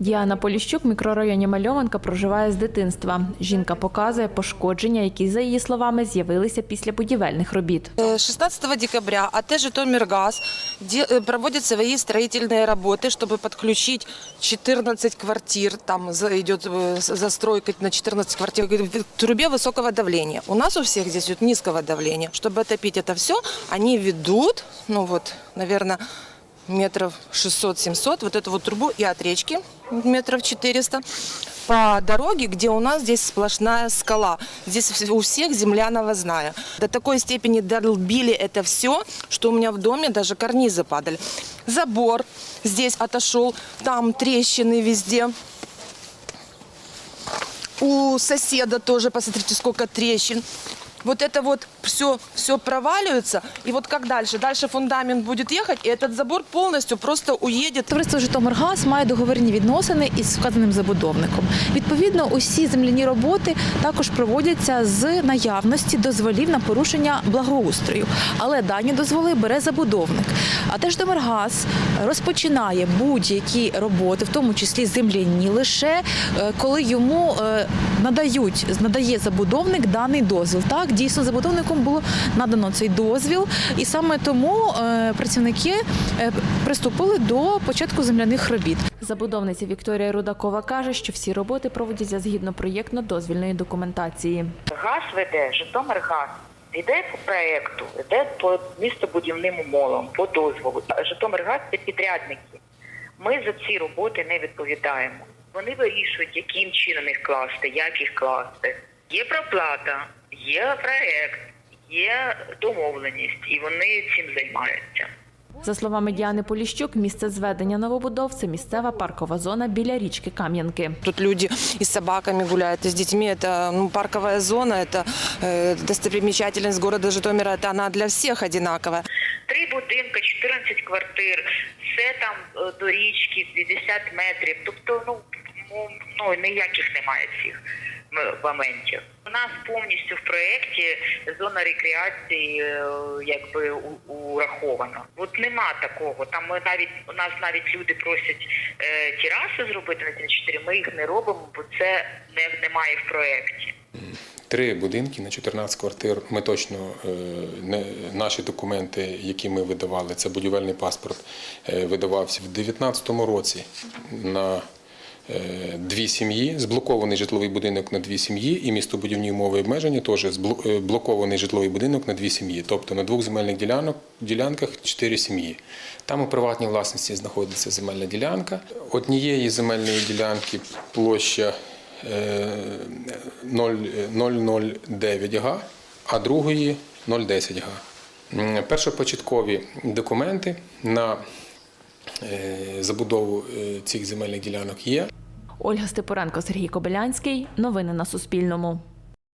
Діана Поліщук в мікрорайоні Мальованка проживає з дитинства. Жінка показує пошкодження, які, за її словами, з'явилися після будівельних робіт. Э, 16 декабря АТ «Житомиргаз» де- э, проводит свои строительные работы, чтобы подключить 14 квартир. Там за- идет э, с- застройка на 14 квартир к трубе высокого давления. У нас у всех здесь вот низкого давления. Чтобы отопить это все, они ведут, ну вот, наверное, метров 600-700, вот эту вот трубу и от речки метров 400 по дороге, где у нас здесь сплошная скала. Здесь у всех земля навозная. До такой степени долбили это все, что у меня в доме даже карнизы падали. Забор здесь отошел, там трещины везде. У соседа тоже, посмотрите, сколько трещин. Вот это вот все, все проваливается. И вот как дальше? Дальше фундамент будет ехать, и этот забор полностью просто уедет. Товариство Житомиргаз має договірні відносини із вказаним забудовником. Відповідно, усі земляні роботи також проводяться з наявності дозволів на порушення благоустрою. Але дані дозволи бере забудовник. А теж Житомиргаз розпочинає будь-які роботи, в тому числі земляні, лише е, коли йому е, надають надає забудовник даний дозвіл. Так дійсно забудовником було надано цей дозвіл, і саме тому е, працівники е, приступили до початку земляних робіт. Забудовниця Вікторія Рудакова каже, що всі роботи проводяться згідно проєктно-дозвільної документації. Газ веде, Житомиргаз. Йде по проекту, йде по містобудівним умовам, по дозволу. Житомиргаз це підрядники. Ми за ці роботи не відповідаємо. Вони вирішують, яким чином їх класти, як їх класти. Є проплата, є проект, є домовленість, і вони цим займаються. За словами Діани Поліщук, місце зведення новобудов це місцева паркова зона біля річки Кам'янки. Тут люди и с собаками гуляют, и с детьми. Это ну, парковая зона, это э, достопримечательность города Житомира. Это она для всех одинаковая. Три будинки, 14 квартир, все там е, до річки, 50 метрів. Тобто, ну, ну, ну ніяких немає цих м, моментів. Нас повністю в проєкті зона рекреації е, якби урахована. От нема такого. Там ми навіть у нас навіть люди просять е, тераси зробити на ці 4, Ми їх не робимо, бо це не, немає в проєкті. Три будинки на 14 квартир. Ми точно е, не наші документи, які ми видавали, це будівельний паспорт, е, видавався в 2019 році на дві сім'ї, зблокований житловий будинок на дві сім'ї, і містобудівні умови обмеження теж е, блокований житловий будинок на дві сім'ї. Тобто на двох земельних ділянок, ділянках чотири сім'ї. Там у приватній власності знаходиться земельна ділянка. Однієї земельної ділянки площа е, 0,009 га, а другої 0,10 га. Першопочаткові документи на е, забудову е, цих земельних ділянок є. Ольга Степоренко, Сергій Кобилянський. Новини на Суспільному.